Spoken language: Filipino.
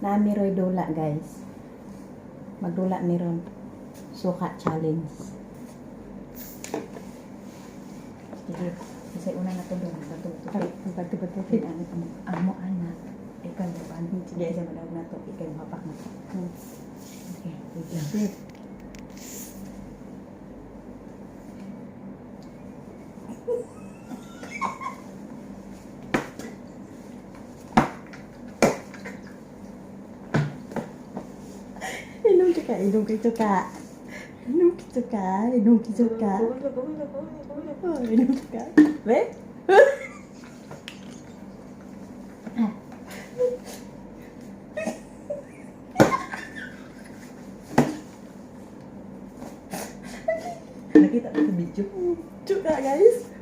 nami roy dula guys. Magdula mi ron. Suka challenge. Sige, kasi una na to doon. Batutupit. Batutupit. Ano amo, amo anak. Ikaw mo ba? Sige, sa manawag na to. Ikaw mapak na to. Hmm. Okay, wait lang. Inom kat hidung kita kak. Hidung kita kak. Hidung kita kak. Oh, hidung kita kak. Weh? Lagi tak terbit cuk. Cuk guys?